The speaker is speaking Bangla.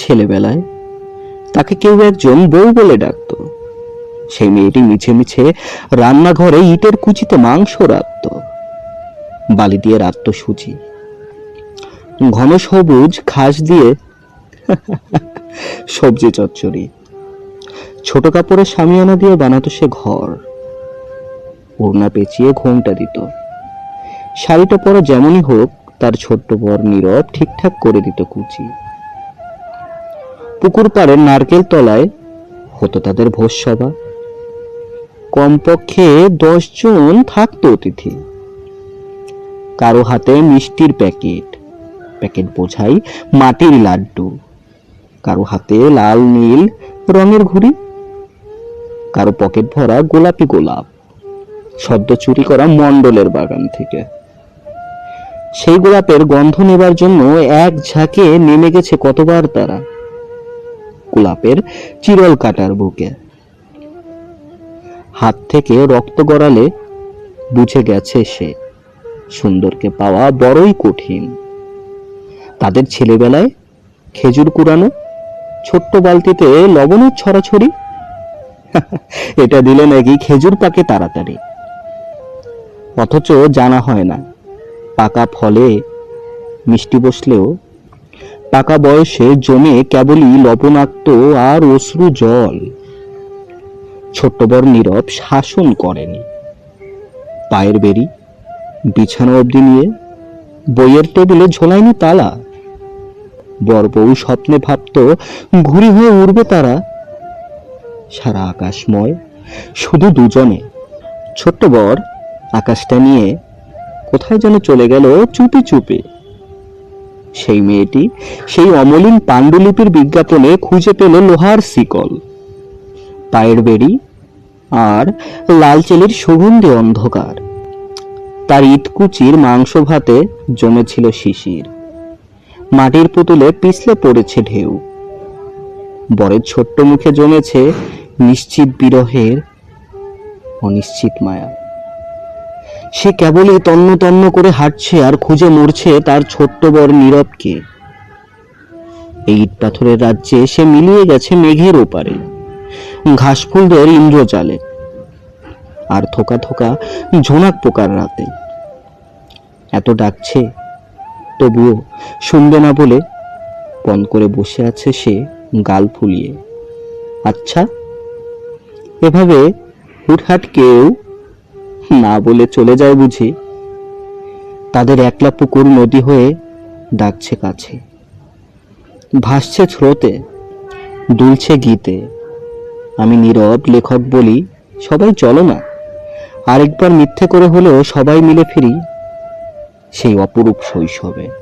ছেলেবেলায় তাকে কেউ একজন বউ বলে ডাকত। সেই মেয়েটি মিছে মিছে রান্নাঘরে ইটের কুচিতে মাংস রাখত বালি দিয়ে রাখত সুচি ঘন সবুজ ঘাস দিয়ে সবজি চচ্চড়ি। ছোট কাপড়ের সামিয়ানা দিয়ে বানাতো সে ঘর। ওড়না পেঁচিয়ে ঘোমটা দিত। শাড়িটা পরা যেমনই হোক, তার ছোট্ট বর নীরব ঠিকঠাক করে দিত কুচি। পুকুর পাড়ের নারকেল তলায় হতো তাদের ভোজসভা কমপক্ষে দশজন থাকতো অতিথি। কারও হাতে মিষ্টির প্যাকেট। প্যাকেট বোঝাই মাটির লাড্ডু। কারও হাতে লাল, নীল রঙের ঘুড়ি। কারও পকেট ভরা গোলাপি গোলাপ। সদ্য চুরি করা মণ্ডলের বাগান থেকে। সেই গোলাপের গন্ধ নেবার জন্য এক ঝাঁকে নেমে গেছে কতবার তারা। গোলাপের চিরল কাটার বুকে। হাত থেকে রক্ত গড়ালে বুঝে গেছে সে, সুন্দরকে পাওয়া বড়ই কঠিন। তাদের ছেলেবেলায় খেজুর কুড়ানো, ছোট্ট বালতিতে লবণের ছড়াছড়ি? এটা দিলে নাকি খেজুর পাকে তাড়াতাড়ি। অথচ জানা হয় না, পাকা ফলে মিষ্টি বসলেও পাকা বয়সে জমে কেবলই লবণাক্ত আর অশ্রু জল। ছোট্ট বড় নীরব শাসন করেনি। পায়ের বেরি বিছানা অবধি নিয়ে, বইয়ের টেবিলে ঝোলায়নি তালা। বর বউ স্বপ্নে ভাবত ঘুরি হয়ে উড়বে তারা। সারা আকাশময়, শুধু দুজনে। ছোট্ট বর আকাশটা নিয়ে কোথায় যেন চলে গেল চুপি চুপি। সেই মেয়েটি সেই অমলিন পাণ্ডুলিপির বিজ্ঞাপনে খুঁজে পেল লোহার শিকল, পায়ের বেড়ি আর লালচেলির সুগন্ধি অন্ধকার। তার ইটকুচির মাংস ভাতে জমেছিল শিশির। মাটির পুতুলে পিছলে পড়েছে ঢেউ। বরের ছোট্ট মুখে জমেছে নিশ্চিত বিরহের অনিশ্চিত মায়া। সে কেবলই তন্ন তন্ন করে হাঁটছে আর খুঁজে মরছে তার ছোট্ট বর নীরবকে। এই ইট পাথরের রাজ্যে সে মিলিয়ে গেছে মেঘের ওপারে। ঘাসফুলদের ইন্দ্রজালে। আর থোকা থোকা ঝোনাক পোকার রাতে। এত ডাকছে, তবুও শুনবে না বলে পন করে বসে আছে সে গাল ফুলিয়ে। আচ্ছা এভাবে হুটহাট কেউ না বলে চলে যায় বুঝি। তাদের একলা পুকুর নদী হয়ে ডাকছে কাছে। ভাসছে স্রোতে, দুলছে গীতে। আমি নীরব লেখক বলি, সবাই চলো না। আরেকবার মিথ্যে করে হলেও সবাই মিলে ফিরি সেই অপরূপ শৈশবে।